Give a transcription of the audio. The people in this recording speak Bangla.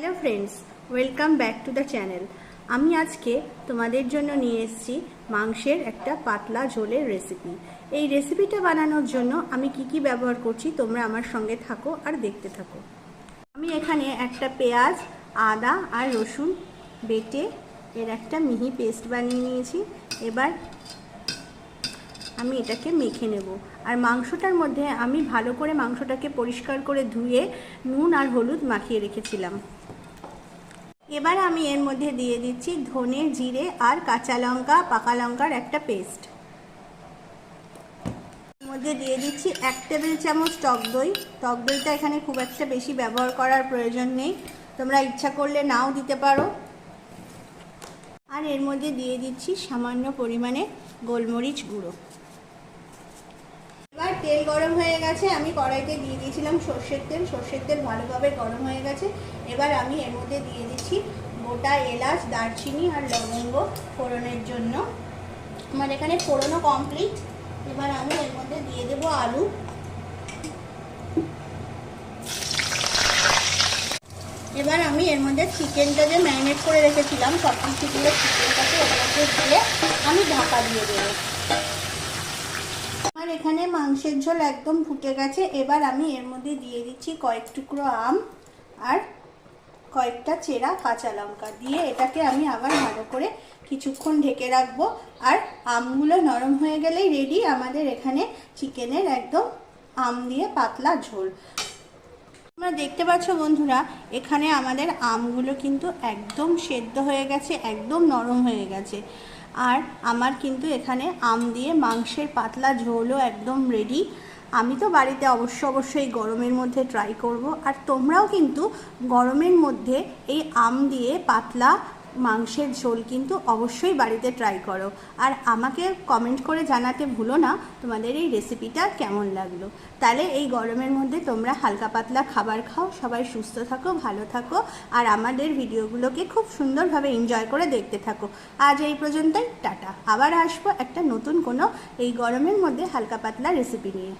Hello friends welcome back to the channel আমি আজকে তোমাদের জন্য নিয়ে এসেছি মাংসের একটা পাতলা ঝোলের রেসিপি এই রেসিপিটা বানানোর জন্য আমি কি কি ব্যবহার করছি তোমরা আমার সঙ্গে থাকো আর দেখতে থাকো। আমি এখানে একটা পেঁয়াজ, আদা আর রসুন বেটে এর একটা মিহি পেস্ট বানিয়ে নিয়েছি। এবার আমি এটাকে মেখে নেব। আর মাংসটার মধ্যে আমি ভালো করে মাংসটাকে পরিষ্কার করে ধুয়ে নুন আর হলুদ মাখিয়ে রেখেছিলাম। এবার আমি এর মধ্যে দিয়ে দিচ্ছি ধনে, জিরে আর কাঁচা লঙ্কা, পাকা লঙ্কার একটা পেস্ট। এর মধ্যে দিয়ে দিচ্ছি এক টেবিল চামচ টক দই। টক দইটা এখানে খুব একটা বেশি ব্যবহার করার প্রয়োজন নেই। তোমরা ইচ্ছা করলে নাও দিতে পারো। আর এর মধ্যে দিয়ে দিচ্ছি সামান্য পরিমাণে গোলমরিচ গুঁড়ো। তেল গরম হয়ে গেছে, আমি কড়াইতে দিয়ে দিয়েছিলাম সর্ষের তেল সর্ষের তেল ভালোভাবে গরম হয়ে গেছে। এবার আমি এর মধ্যে দিয়ে দিচ্ছি গোটা এলাচ, দারচিনি আর লবঙ্গ ফোড়নের জন্য। আমার এখানে ফোড়নও কমপ্লিট এবার আমি এর মধ্যে দিয়ে দেবো আলু। এবার আমি এর মধ্যে চিকেনটা যে ম্যারিনেট করে রেখেছিলাম, সব কিছুগুলো চিকেনটাকে এর মধ্যে দিয়ে আমি ঢাকা দিয়ে দেবো। এখানে মাংসের ঝোল একদম ফুটে গেছে। এবার আমি এর মধ্যে দিয়ে দিচ্ছি কয়েক টুকরো আম আর কয়েকটা চেরা কাঁচা লঙ্কা। দিয়ে এটাকে আমি আবার ভালো করে কিছুক্ষণ ঢেকে রাখব। আর আমগুলো নরম হয়ে গেলেই রেডি আমাদের এখানে চিকেনের একদম আম দিয়ে পাতলা ঝোল। তোমরা দেখতে পাচ্ছ বন্ধুরা, এখানে আমাদের আমগুলো কিন্তু একদম সেদ্ধ হয়ে গেছে, একদম নরম হয়ে গেছে। আর আমার কিন্তু এখানে আম দিয়ে মাংসের পাতলা ঝোলও একদম রেডি আমি তো বাড়িতে অবশ্য অবশ্যই গরমের মধ্যে ট্রাই করব। আর তোমরাও কিন্তু গরমের মধ্যে এই আম দিয়ে পাতলা মাংসের ঝোল কিন্তু অবশ্যই বাড়িতে ট্রাই করো। আর আমাকে কমেন্ট করে জানাতে ভুলো না তোমাদের এই রেসিপিটা কেমন লাগল। তাহলে এই গরমের মধ্যে তোমরা হালকা পাতলা খাবার খাও, সবাই সুস্থ থাকো, ভালো থাকো, আর আমাদের ভিডিওগুলোকে খুব সুন্দরভাবে এনজয় করে দেখতে থাকো। আজ এই পর্যন্তই, টাটা। আবার আসব একটা নতুন কোনো এই গরমের মধ্যে হালকা পাতলা রেসিপি নিয়ে।